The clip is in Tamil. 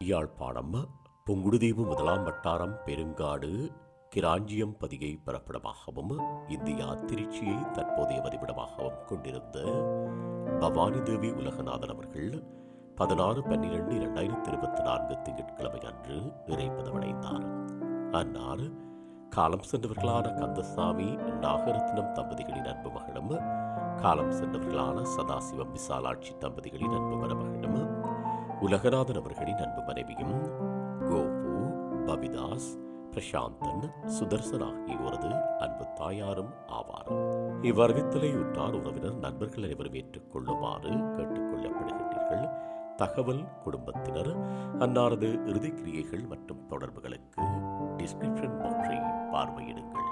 யாழ்ப்பாணம் புங்குடுதீவு முதலாம் வட்டாரம் பெருங்காடு கிராஞ்சியம் பதிகை பிறப்பிடமாகவும் இந்தியா திருச்சியை தற்போதைய வதிவிடமாகவும் கொண்டிருந்த பவானி தேவி உலகநாதன் அவர்கள் பதினாறு பன்னிரண்டு இரண்டாயிரத்தி இருபத்தி நான்கு திங்கட்கிழமை அன்று இறைப்பதவடைந்தார் அன்னார் காலம் சென்றவர்களான கந்தசாமி நாகரத்னம் தம்பதிகளின் அன்பு மகளும் காலம் சென்றவர்களான சதாசிவம் விசாலாட்சி தம்பதிகளின் அன்பு மருமகளும் உலகநாதன் அவர்களின் அன்பு மனைவியும் கோபு பபிதாஸ் பிரசாந்தன் சுதர்சன் ஆகியோரது அன்பு தாயாரும் ஆவார். இவ்வரவித்தலை உற்றார் உறவினர் நண்பர்கள் அனைவரும் ஏற்றுக்கொள்ளுமாறு கேட்டுக்கொள்ளப்படுகின்றீர்கள். தகவல் குடும்பத்தினர் அன்னாரது இறுதிக்கிரியைகள் மற்றும் தொடர்புகளுக்கு டிஸ்கிரிப்ஷன் பாக்ஸை பார்வையிடுங்கள்.